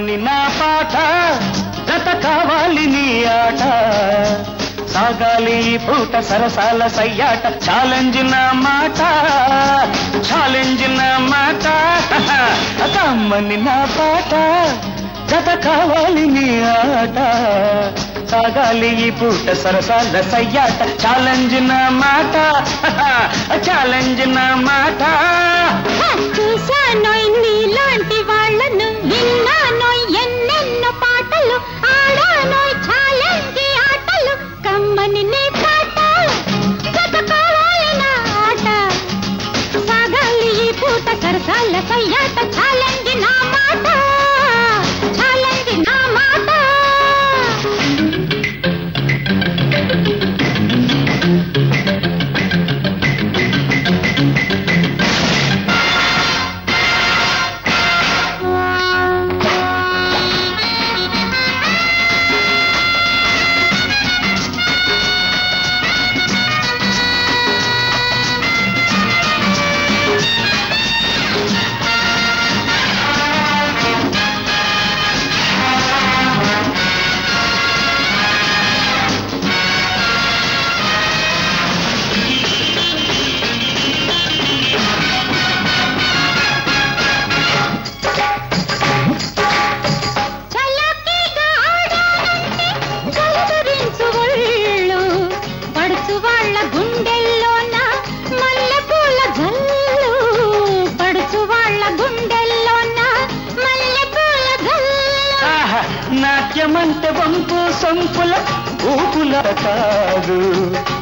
కమ్మని నా పాట జత కావాలి నీ ఆట. సాగాలి పూట సరసాల సయ్యాట ఛాలెంజ్ నా మాట ఛాలెంజ్ నా మాట. కమ్మని నా పాట జత కావాలి నీ ఆట. సాగాలి ఈ పూట సరసాల సయ్యాట ఛాలెంజ్ నా మాట. ఛాలెంజ్ నా మాట. చూశానోయ్ పూట సరసాల సయ్యాట ఛాలెంజ్ నా నాట్యమంటే వంపు సొంపుల ఊపుల కాదు.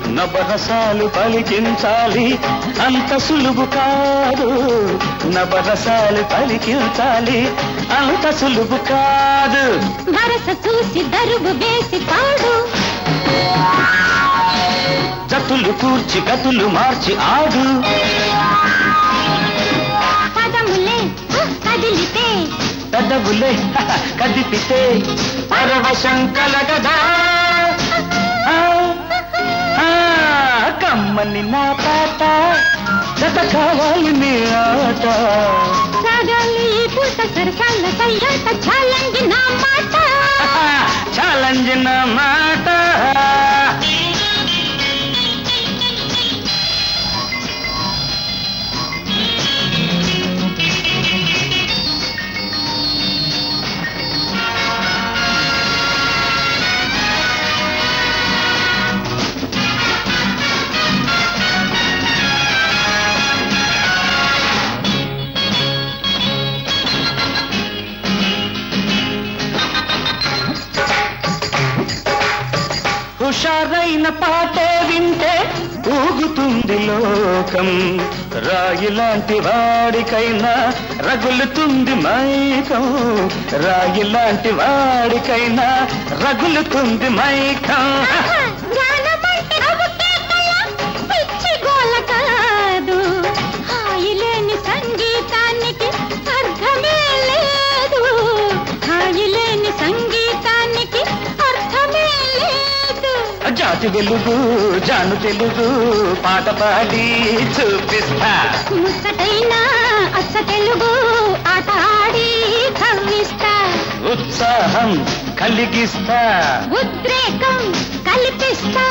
నవరసాలు పలికించాలి అంత సులువు కాదు. నవరసాలు పలికించాలి అంత సులువు కాదు. వరస చూసి దరువు వేసి పాడు. జతులు కూర్చి గతులు మార్చి ఆడు. పెదవులే కదిపితే పరవశం కలగదా కమ్మని నా పాట జత కావాలి నీ ఆట. సాగాలి ఈ పూట సరసాల సయ్యాట ఛాలెంజ్ నా మాట. ఛాలెంజ్ నా మాట. హుషారైన పాటే వింటే ఊగుతుంది లోకం. రాయి లాంటి వాడికైనా రగులుతుంది మైకం. రాయి లాంటి వాడికైనా రగులుతుంది మైకం. జాతి వెలుగు జాను తెలుగు పాట పాడి చూపిస్తా. ముచ్చటైన అచ్చ తెలుగు ఆట ఆడి కవ్విస్తా ఉత్సాహం కలిగిస్తా. ఉద్రేకం కల్పిస్తా.